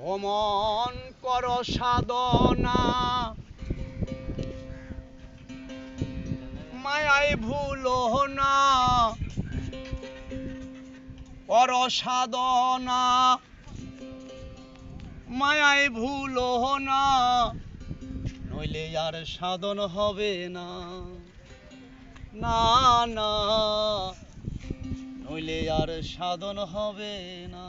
অমন কর সাধনা। মায়াই ভুল না। কর সাধনা। মায়াই ভুল না। নইলে আর সাধন হবে না। না না, নইলে আর সাধন হবে না।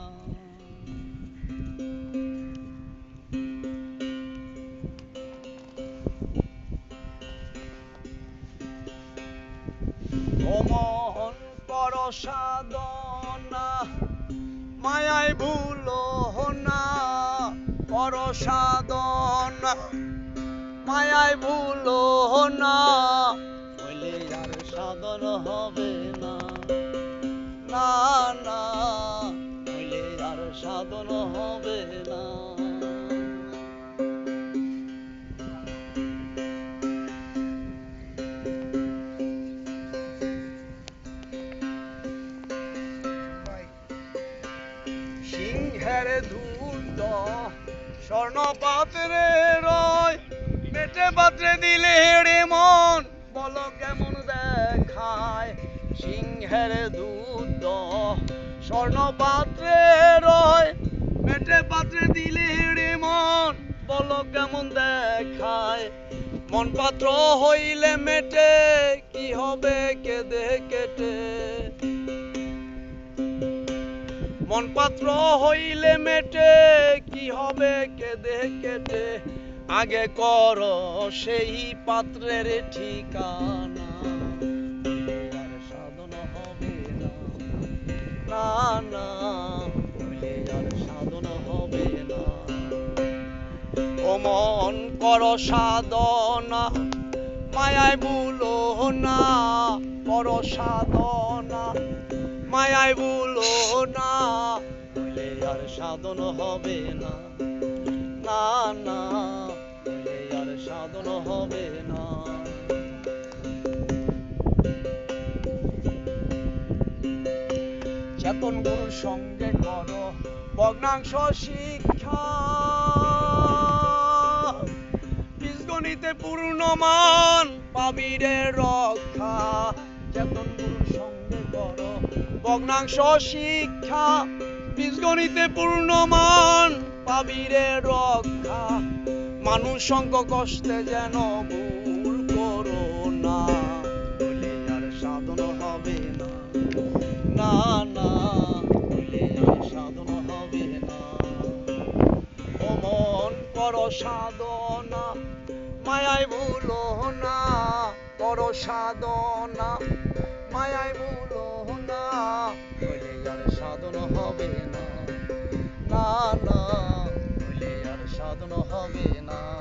অমন সাধনা মায়াই ভুলো না কর সাধনা মায়াই ভুলো না। হইলে আর সাধন হবে না। না না। হইলে আর সাধন হবে না। সিংহের ধূর্ত স্বর্ণ পাত্রে রয়। পেটে পাত্রে দিলে হেড়ে মন। বলো কেমন দেখায় সিংহের দুধ। স্বর্ণ পাত্রে রয়, পেটে পাত্রে দিলে হেড়ে মন। বলো কেমন দেখায়, মন পাত্র হইলে মেটে, কি হবে কেদে কেটে? মন পাত্র হইলে মেটে, কি হবে কেদে কেটে? আগে কর সেই পাত্রের ঠিকানা। সাধন হবে না না সাধন হবে না। ও মন কর সাধনা, মায়ায় ভুলো না, কর সাধনা, মায়ায় ভুলো না আর সাধন হবে না না না। সাধন হবে না। চেতন গুরুর সঙ্গে কর ভগ্নাংশ শিক্ষা। বীজগণিতে পূর্ণমান পাবিরে রক্ষা। চেতন গুরুর সঙ্গে কর ভগ্নাংশ শিক্ষা। বীজগণিতে পূর্ণমান পাবিরে রক্ষা। মানুষ সঙ্গ কষ্টে যেন ভুল করো না। হইলে আর সাধন হবে না। না না হইলে আর সাধন হবে না। ও মন কর সাধনা মায়াই ভুলো না, কর সাধনা মায়াই ভুলো na